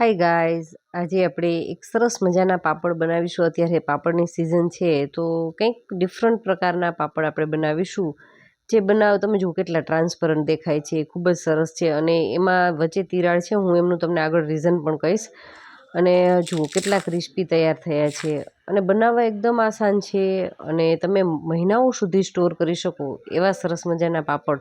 Hi guys આજે આપણે એક સરસ મજાના પાપડ બનાવીશું. અત્યારે પાપડની સિઝન છે, તો કંઈક ડિફરન્ટ પ્રકારના પાપડ આપણે બનાવીશું. જે બનાવો તમે જુઓ કેટલા ટ્રાન્સપરન્ટ દેખાય છે, ખૂબ જ સરસ છે અને એમાં વચ્ચે તિરાડ છે, હું એમનું તમને આગળ રીઝન પણ કહીશ. અને જુઓ કેટલા ક્રિસ્પી તૈયાર થયા છે. અને બનાવવા એકદમ આસાન છે અને તમે મહિનાઓ સુધી સ્ટોર કરી શકો એવા સરસ મજાના પાપડ.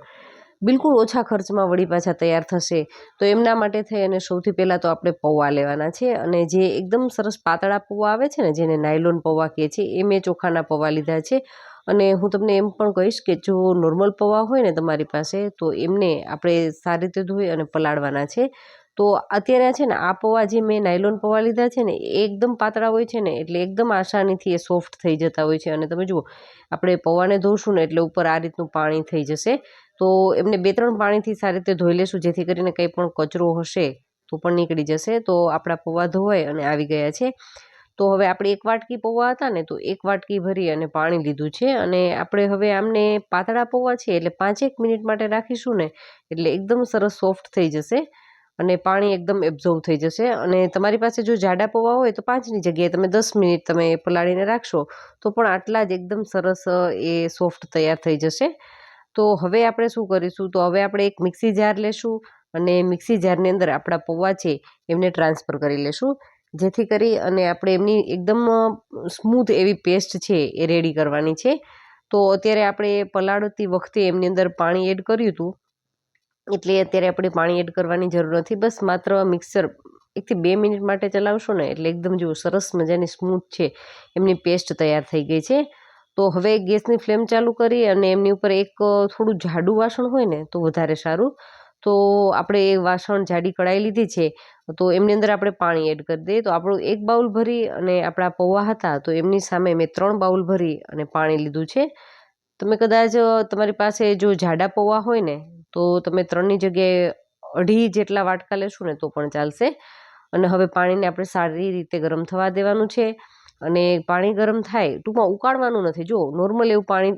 બિલકુલ ઓછા ખર્ચમાં વળી પાછા તૈયાર થશે. તો એમના માટે થઈ અને સૌથી પહેલાં તો આપણે પૌવા લેવાના છે અને જે એકદમ સરસ પાતળા પૌવા આવે છે ને, જેને નાયલોન પૌવા કહે છે, એ મેં ચોખાના પૌવા લીધા છે. અને હું તમને એમ પણ કહીશ કે જો નોર્મલ પૌવા હોય ને તમારી પાસે, તો એમને આપણે સારી રીતે ધોઈ અને પલાળવાના છે. તો અત્યારે છે ને, આ પૌવા જે મેં નાયલોન પૌવા લીધા છે ને, એ એકદમ પાતળા હોય છે ને, એટલે એકદમ આસાનીથી એ સોફ્ટ થઈ જતા હોય છે. અને તમે જુઓ, આપણે પૌવાને ધોશું ને, એટલે ઉપર આ રીતનું પાણી થઈ જશે. તો એમને બે ત્રણ પાણીથી સારી રીતે ધોઈ લેશું, જેથી કરીને કંઈ પણ કચરો હશે તો પણ નીકળી જશે. તો આપણા પૌવા ધોવાય અને આવી ગયા છે. તો હવે આપણે એક વાટકી પૌવા હતા ને, તો એક વાટકી ભરી અને પાણી લીધું છે. અને આપણે હવે આમને પાતળા પૌવા છે, એટલે પાંચેક મિનિટ માટે રાખીશું ને, એટલે એકદમ સરસ સોફ્ટ થઈ જશે અને પાણી એકદમ એબ્ઝોર્વ થઈ જશે. અને તમારી પાસે જો જાડા પૌવા હોય તો પાંચની જગ્યાએ તમે દસ મિનિટ તમે પલાળીને રાખશો, તો પણ આટલા જ એકદમ સરસ એ સોફ્ટ તૈયાર થઈ જશે. તો હવે આપણે શું કરીશું? તો હવે આપણે એક મિક્સી જાર લેશું અને મિક્સી જારની અંદર આપણા પૌવા છે એમને ટ્રાન્સફર કરી લેશું. જેથી કરી અને આપણે એમની એકદમ સ્મૂથ એવી પેસ્ટ છે એ રેડી કરવાની છે. તો અત્યારે આપણે પલાળતી વખતે એમની અંદર પાણી એડ કર્યું હતું. એટલે અત્યારે આપણે પાણી એડ કરવાની જરૂર નથી. બસ માત્ર મિક્સર એકથી બે મિનિટ માટે ચલાવશો ને એટલે એકદમ જો સરસ મજાની સ્મૂથ છે એમની પેસ્ટ તૈયાર થઈ ગઈ છે. તો હવે ગેસની ફ્લેમ ચાલુ કરી અને એમની ઉપર એક થોડું જાડું વાસણ હોય ને તો વધારે સારું. તો આપણે એ વાસણ જાડી કઢાઈ લીધી છે, તો એમની અંદર આપણે પાણી એડ કરી દઈએ. તો આપણું એક બાઉલ ભરી અને આપણા પૌવા હતા તો એમની સામે મેં ત્રણ બાઉલ ભરી અને પાણી લીધું છે. તમે કદાચ તમારી પાસે જો જાડા પૌવા હોય ને તો તમે ત્રણની જગ્યાએ અઢી જેટલા વાટકા લેશું ને તો પણ ચાલશે. અને હવે પાણીને આપણે સારી રીતે ગરમ થવા દેવાનું છે. અને પાણી ગરમ થાય, ટૂંકમાં ઉકાળવાનું નથી. જો, નોર્મલ એવું પાણી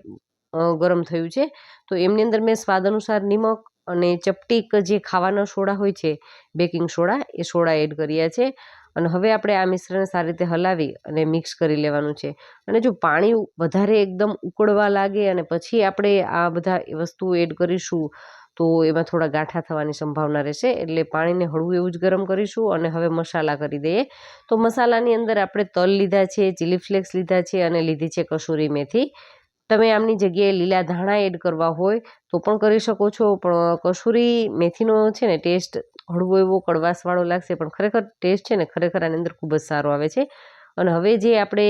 ગરમ થયું છે, તો એમની અંદર મેં સ્વાદ અનુસાર નિમક અને ચપટીક જે ખાવાના સોડા હોય છે, બેકિંગ સોડા, એ સોડા એડ કર્યા છે. અને હવે આપણે આ મિશ્રણને સારી રીતે હલાવી અને મિક્સ કરી લેવાનું છે. અને જો પાણી વધારે એકદમ ઉકળવા લાગે અને પછી આપણે આ બધા વસ્તુઓ એડ કરીશું તો એમાં થોડા ગાંઠા થવાની સંભાવના રહેશે. એટલે પાણીને હળવું એવું જ ગરમ કરીશું અને હવે મસાલા કરી દઈએ. તો મસાલાની અંદર આપણે તલ લીધા છે ચીલી ફ્લેક્સ લીધા છે અને લીધી છે કસૂરી મેથી. તમે આમની જગ્યાએ લીલા ધાણા એડ કરવા હોય તો પણ કરી શકો છો, પણ કસૂરી મેથીનો છે ને ટેસ્ટ હળવો એવો કડવાશવાળો લાગશે, પણ ખરેખર ટેસ્ટ છે ને ખરેખર આની અંદર ખૂબ જ સારો આવે છે. અને હવે જે આપણે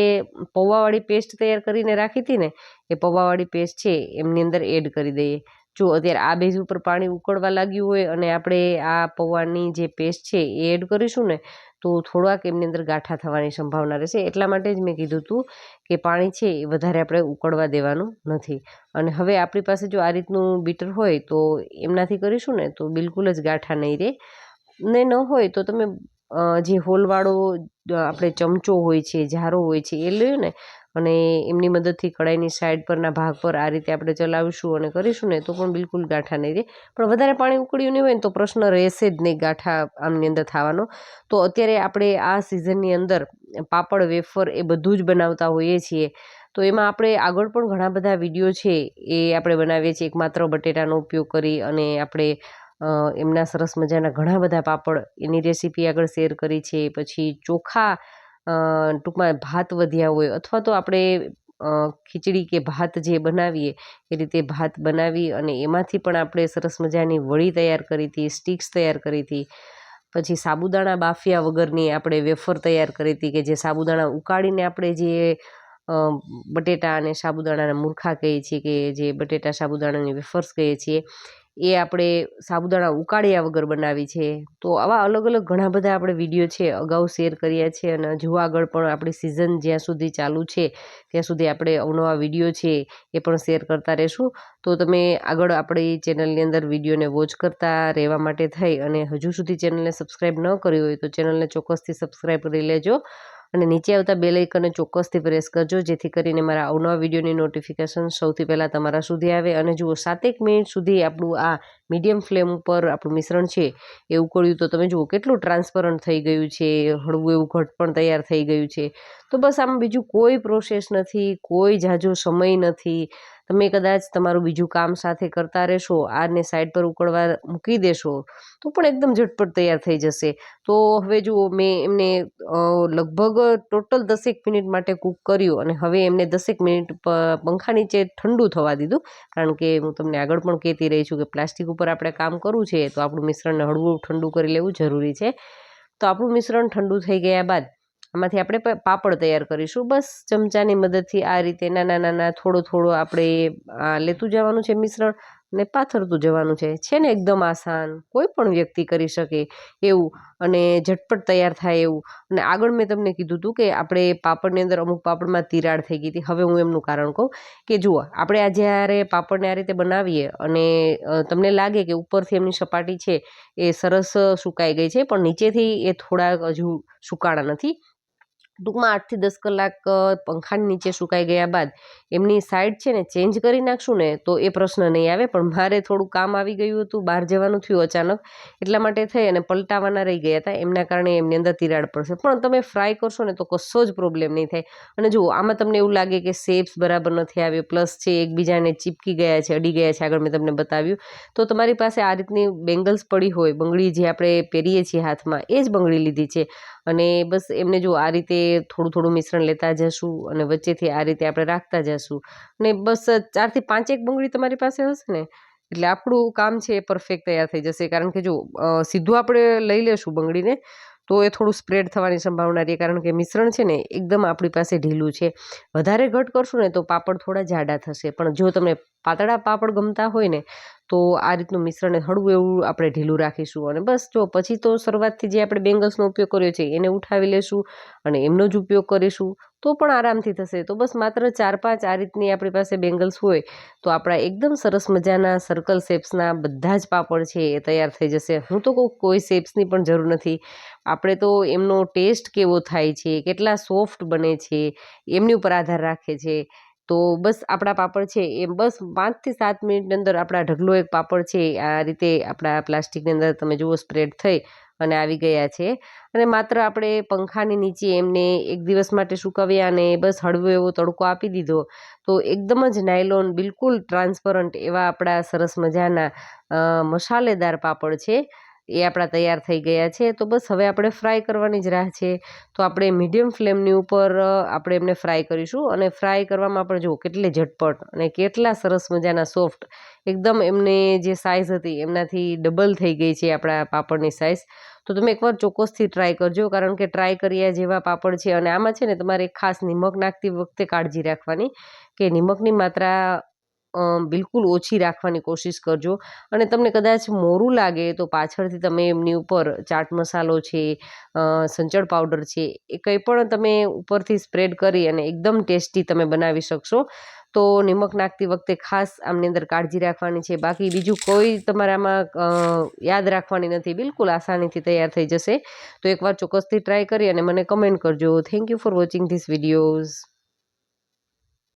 પૌવાવાળી પેસ્ટ તૈયાર કરીને રાખી હતી ને, એ પૌવાવાળી પેસ્ટ છે, એમની અંદર એડ કરી દઈએ. જો અત્યારે આ બેઝ ઉપર પાણી ઉકળવા લાગ્યું હોય અને આપણે આ પૌવાની જે પેસ્ટ છે એ એડ કરીશું ને, તો થોડાક એમની અંદર ગાંઠા થવાની સંભાવના રહેશે. એટલા માટે જ મેં કીધું હતું કે પાણી છે એ વધારે આપણે ઉકળવા દેવાનું નથી. અને હવે આપણી પાસે જો આ રીતનું બીટર હોય તો એમનાથી કરીશું ને, તો બિલકુલ જ ગાંઠા નહીં રહે. ને ન હોય તો તમે જે હોલવાળો આપણે ચમચો હોય છે ઝારો હોય છે એ લ્યો ને અને એમની મદદથી કડાઈની સાઈડ પરના ભાગ પર આ રીતે આપણે ચલાવીશું અને કરીશું ને તો પણ બિલકુલ ગાંઠા નહીં રહે. પણ વધારે પાણી ઉકળ્યું નહીં હોય ને તો પ્રશ્ન રહેશે જ નહીં ગાંઠા આમની અંદર થવાનો. તો અત્યારે આપણે આ સિઝનની અંદર પાપડ, વેફર એ બધું જ બનાવતા હોઈએ છીએ. તો એમાં આપણે આગળ પણ ઘણા બધા વીડિયો છે એ આપણે બનાવીએ છીએ. એકમાત્ર બટેટાનો ઉપયોગ કરી અને આપણે એમના સરસ મજાના ઘણા બધા પાપડ એની રેસીપી આગળ શેર કરી છે. પછી ચોખા ટૂંકમાં ભાત વધ્યા હોય અથવા તો આપણે ખીચડી કે ભાત જે બનાવીએ, એ રીતે ભાત બનાવી અને એમાંથી પણ આપણે સરસ મજાની વળી તૈયાર કરી હતી, સ્ટિક્સ તૈયાર કરી હતી. પછી સાબુદાણા બાફિયા વગરની આપણે વેફર તૈયાર કરી હતી કે જે સાબુદાણા ઉકાળીને આપણે જે બટેટા અને સાબુદાણાના મૂર્ખા કહીએ છીએ કે જે બટેટા સાબુદાણાની વેફર્સ કહીએ છીએ એ આપણે સાબુદાણા ઉકાળ્યા વગર બનાવી છે. તો આવા અલગ અલગ ઘણા બધા આપણે વીડિયો છે, અગાઉ શેર કર્યા છે અને હજુ આગળ પણ આપણી સિઝન જ્યાં સુધી ચાલુ છે, ત્યાં સુધી આપણે અવનવા વીડિયો છે એ પણ શેર કરતા રહેશું. તો તમે આગળ આપણી ચેનલની અંદર વિડીયોને વોચ કરતા રહેવા માટે થઈ અને હજુ સુધી ચેનલને સબસ્ક્રાઈબ ન કરી હોય તો ચેનલને ચોક્કસથી સબસ્ક્રાઈબ કરી લેજો. અને નીચે આવતા બે લાઇકનને ચોક્કસથી પ્રેસ કરજો, જેથી કરીને મારા અવનવા વિડીયોની નોટિફિકેશન સૌથી પહેલાં તમારા સુધી આવે. અને જુઓ, સાતેક મિનિટ સુધી આપણું આ મીડિયમ ફ્લેમ ઉપર આપણું મિશ્રણ છે, એ ઉકળ્યું તો તમે જુઓ કેટલું ટ્રાન્સપરન્ટ થઈ ગયું છે, હળવું એવું ઘટ પણ તૈયાર થઈ ગયું છે. તો બસ આમાં બીજું કોઈ પ્રોસેસ નથી, કોઈ ઝાઝો સમય નથી. તમે કદાચ તમારું બીજું કામ સાથે કરતા રહેશો, આને સાઈડ પર ઉકળવા મૂકી દેશો, તો પણ એકદમ ઝટપટ તૈયાર થઈ જશે. તો હવે જુઓ, મેં એમને લગભગ ટોટલ દસેક મિનિટ માટે કૂક કર્યું અને હવે એમને દસેક મિનિટ પંખા નીચે ઠંડુ થવા દીધું. કારણ કે હું તમને આગળ પણ કહેતી રહી છું કે પ્લાસ્ટિક ઉપર આપણે કામ કરવું છે, તો આપણું મિશ્રણને હળવું ઠંડુ કરી લેવું જરૂરી છે. તો આપણું મિશ્રણ ઠંડુ થઈ ગયા બાદ આમાંથી આપણે પાપડ તૈયાર કરીશું. બસ ચમચાની મદદથી આ રીતે નાના નાના થોડો થોડો આપણે લેતું જવાનું છે મિશ્રણ. ને પાથરતું જવાનું છે. છે ને એકદમ આસાન. કોઈ પણ વ્યક્તિ કરી શકે એવું અને ઝટપટ તૈયાર થાય એવું. અને આગળ મેં તમને કીધું હતું કે આપણે પાપડની અંદર અમુક પાપડમાં તિરાડ થઈ ગઈ હતી. હવે હું એમનું કારણ કહું કે જુઓ, આપણે આ જ્યારે પાપડને આ રીતે બનાવીએ અને તમને લાગે કે ઉપરથી એમની સપાટી છે એ સરસ સુકાઈ ગઈ છે, પણ નીચેથી એ થોડાક હજુ સુકાણા નથી ટૂંકમાં આઠથી દસ કલાક પંખાની નીચે સુકાઈ ગયા બાદ એમની સાઈડ છે ને ચેન્જ કરી નાખશું ને તો એ પ્રશ્ન નહીં આવે. પણ મારે થોડું કામ આવી ગયું હતું, બહાર જવાનું થયું અચાનક, એટલા માટે થઈ અને પલટાવાના રહી ગયા હતા. એમના કારણે એમની અંદર તિરાડ પડશે. પણ તમે ફ્રાય કરશો ને તો કશો જ પ્રોબ્લેમ નહીં થાય. અને જુઓ, આમાં તમને એવું લાગે કે શેપ્સ બરાબર નથી આવ્યો, પ્લસ છે એકબીજાને ચીપકી ગયા છે, અડી ગયા છે, આગળ મેં તમને બતાવ્યું. તો તમારી પાસે આ રીતની બેંગલ્સ પડી હોય, બંગડી જે આપણે પહેરીએ છીએ હાથમાં, એ જ બંગડી લીધી છે. અને બસ એમને જો આ રીતે થોડું થોડું મિશ્રણ લેતા જશું અને વચ્ચેથી આ રીતે આપણે રાખતા જશું. ને બસ ચારથી પાંચેક બંગડી તમારી પાસે હશે ને? એટલે આપણું કામ છે એ પરફેક્ટ તૈયાર થઈ જશે. કારણ કે જો સીધું આપણે લઈ લેશું બંગડીને, તો એ થોડું સ્પ્રેડ થવાની સંભાવના રહે. કારણ કે મિશ્રણ છે ને, એકદમ આપણી પાસે ઢીલું છે. વધારે ઘટ કરશું ને, તો પાપડ થોડા જાડા થશે. પણ જો તમને પાતળા પાપડ ગમતા હોય ને, તો આ રીતનું મિશ્રણ હળવું એવું આપણે ઢીલું રાખીશું અને બસ જો પછી તો શરૂઆતથી જે આપણે બેંગલ્સનો ઉપયોગ કર્યો છે એને ઉઠાવી લેશું અને એમનો જ ઉપયોગ કરીશું, તો પણ આરામથી થશે. તો બસ માત્ર ચાર પાંચ આ રીતની આપણી પાસે બેંગલ્સ હોય, તો આપણા એકદમ સરસ મજાના સર્કલ શેપ્સના બધા જ પાપડ છે એ તૈયાર થઈ જશે. હું તો કહું કોઈ શેપ્સની પણ જરૂર નથી. આપણે તો એમનો ટેસ્ટ કેવો થાય છે, કેટલા સોફ્ટ બને છે, એમની ઉપર આધાર રાખે છે. તો બસ આપણા પાપડ છે એ બસ પાંચથી સાત મિનિટની અંદર આપણા ઢગલો એક પાપડ છે આ રીતે આપણા પ્લાસ્ટિકની અંદર તમે જુઓ સ્પ્રેડ થઈ અને આવી ગયા છે. અને માત્ર આપણે પંખાની નીચે એમને એક દિવસ માટે સુકવ્યા અને બસ હળવો એવો તડકો આપી દીધો. તો એકદમ જ નાયલોન, બિલકુલ ટ્રાન્સપરન્ટ એવા આપણા સરસ મજાના મસાલેદાર પાપડ છે. એ આપણા તૈયાર થઈ ગયા છે. તો બસ હવે આપણે ફ્રાય કરવાની જ રાહ છે. તો આપણે મીડિયમ ફ્લેમની ઉપર આપણે એમને ફ્રાય કરીશું. અને ફ્રાય કરવામાં આપણે જુઓ કેટલી ઝટપટ અને કેટલા સરસ મજાના સોફ્ટ એકદમ એમને જે સાઇઝ હતી એમનાથી ડબલ થઈ ગઈ છે આપણા પાપડની સાઇઝ તો તમે એકવાર ચોક્કસથી ટ્રાય કરજો, કારણ કે ટ્રાય કર્યા જેવા પાપડ છે. અને આમાં છે ને તમારે ખાસ નિમક નાખતી વખતે કાળજી રાખવાની, કે નિમકની માત્રા બિલકુલ ઓછી રાખવાની કોશિશ કરજો. અને તમને કદાચ મોરું લાગે તો પાછળથી તમે એમની ઉપર ચાટ મસાલો છે સંચળ પાવડર છે, એ કંઈ પણ તમે ઉપરથી સ્પ્રેડ કરી અને એકદમ ટેસ્ટી તમે બનાવી શકશો. તો નિમક નાખતી વખતે ખાસ આમની અંદર કાળજી રાખવાની છે. બાકી બીજું કોઈ તમારામાં યાદ રાખવાની નથી. બિલકુલ આસાનીથી તૈયાર થઈ જશે. તો એકવાર ચોક્કસથી ટ્રાય કરી અને મને કમેન્ટ કરજો. Thank you for watching this videos.